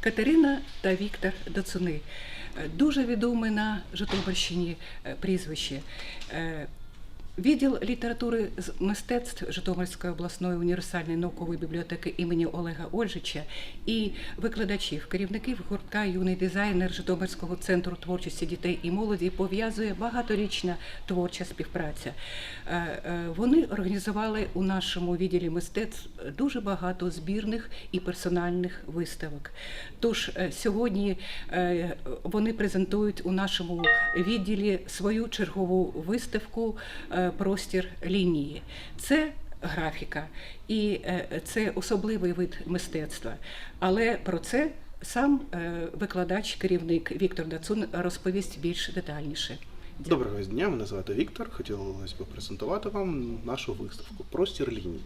Катерина та Віктор Дацуни. Е, Дуже відоме на Житомирщині е, прізвище. Відділ літератури з мистецтв Житомирської обласної універсальної наукової бібліотеки імені Олега Ольжича і викладачів, керівників гуртка юний дизайнер Житомирського центру творчості дітей і молоді пов'язує багаторічна творча співпраця. Е, е, Вони організували у нашому відділі мистецтв дуже багато збірних і персональних виставок. Тож е, сьогодні вони презентують у нашому відділі свою чергову виставку Простір лінії. Це графіка, і е, це особливий вид мистецтва. Але про це сам е, викладач, керівник Віктор Дацун розповість більш детальніше. Доброго дня, мене звати Віктор. Хотілося б презентувати вам нашу виставку Простір лінії.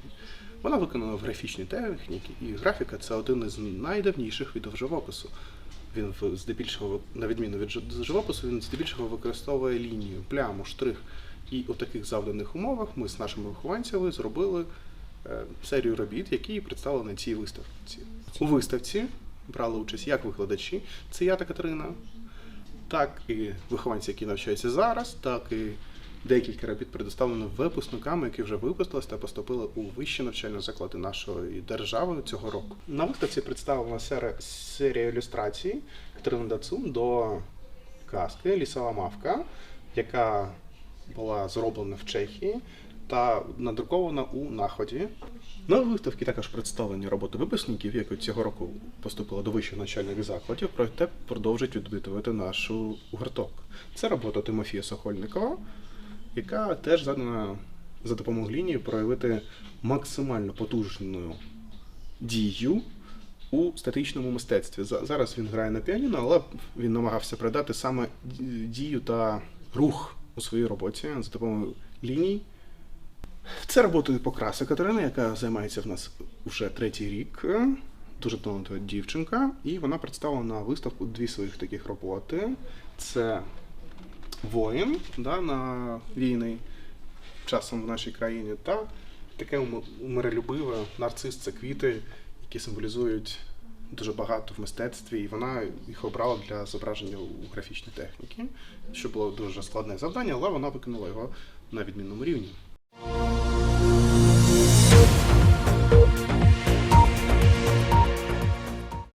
Вона виконана в графічній техніці, і графіка це один із найдавніших видів живопису. Він здебільшого, на відміну від живопису, він здебільшого використовує лінію, пляму, штрих. І у таких завданих умовах ми з нашими вихованцями зробили е, серію робіт, які представлені на цій виставці. У виставці брали участь як викладачі, це я та Катерина, так і вихованці, які навчаються зараз, так і декілька робіт предоставлено випускниками, які вже випустились та поступили у вищі навчальні заклади нашої держави цього року. На виставці представлена серія, ілюстрацій Катерини Дацун до казки Лісова мавка, яка була зроблена в Чехії та надрукована у Наході. На виставці також представлені роботи випускників, які цього року поступили до вищих навчальних закладів, проте продовжують відвідувати нашу гурток. Це робота Тимофія Сокольникова, яка теж задана за допомогою лінії проявити максимально потужну дію у статичному мистецтві. Зараз він грає на піаніно, але він намагався передати саме дію та рух у своїй роботі за допомогою ліній. Це робота покраси Катерини, яка займається в нас вже третій рік. Дуже талантлива дівчинка, і вона представила на виставку дві своїх таких роботи. Це воїн да, на війни часом в нашій країні, та таке миролюбиве нарцис це квіти, які символізують дуже багато в мистецтві, і вона їх обрала для зображення у графічній техніці, що було дуже складне завдання, але вона виконала його на відмінному рівні.